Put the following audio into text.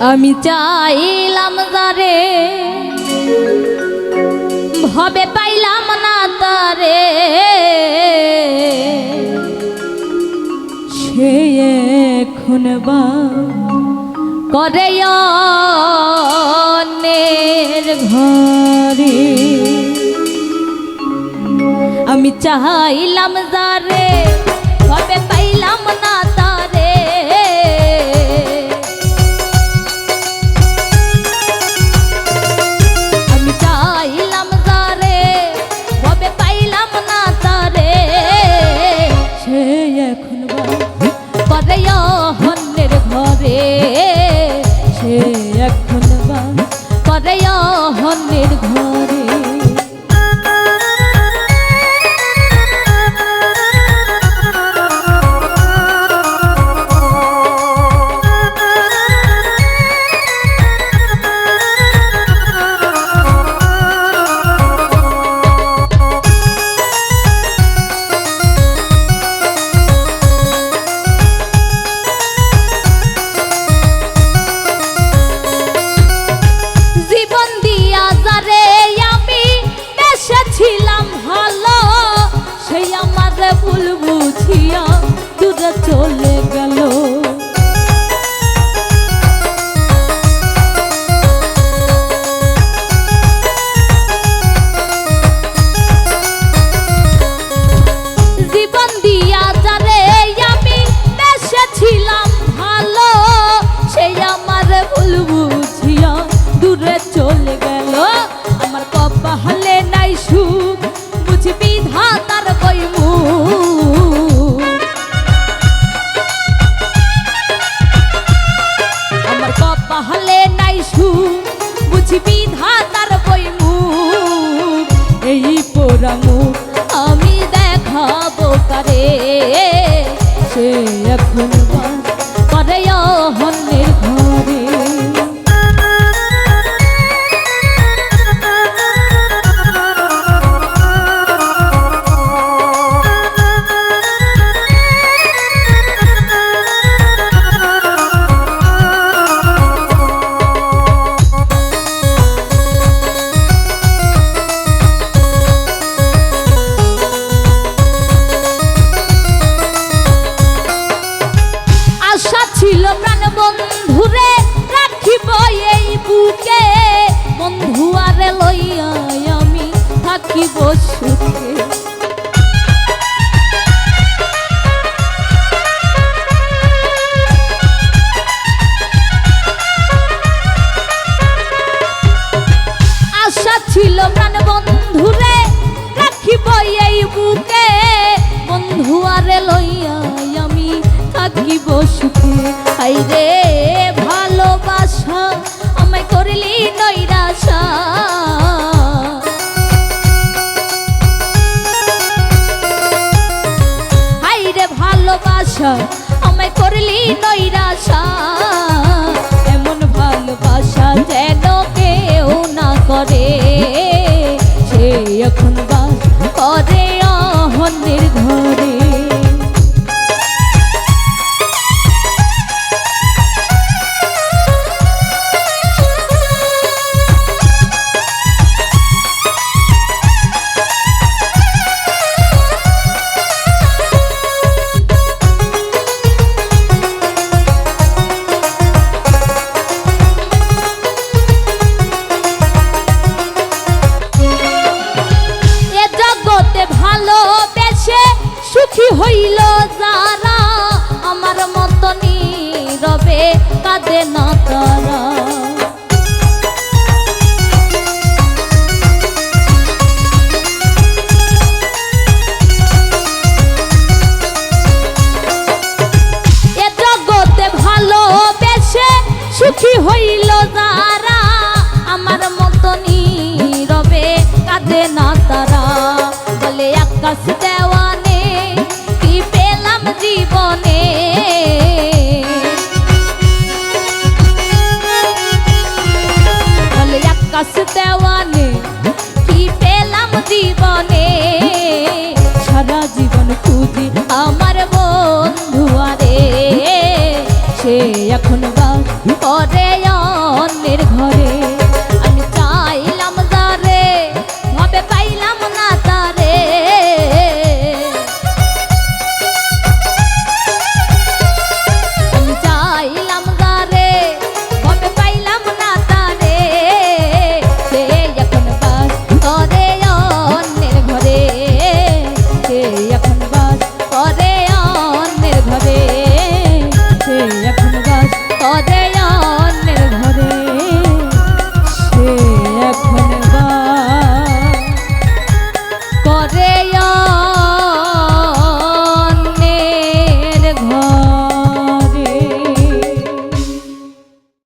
আমি চাইলাম যারে ভবে পাইলাম না তারে। সে এখন বা করে ঘরে। আমি চাইলাম যারে ভবে আমার ভুল বুঝিয়া দূরে চলে গেল। জীবন দিয়া যারে আমি ছিলাম ভালো সেই আমার ভুল বুঝিয়া দূরে চলে আরে লইয়া আমি থাকিব সুখে। আশা ছিল প্রাণ বন্ধুরে, রাখিব এই বুকে। বন্ধু আরে লইয়া আমি থাকিব সুখে। আই ভালোবাসা আমায় করলি নৈরাশা। এমন ভালোবাসা যেন কেউ না করে। কাঁদে না তারা এ জগতে সুখী হইল যারা, আমার মতো কাঁদে না তারা বলে আকাশ দেওয়ানে কি পেলাম জীবনে করে অন্যের ভাবে।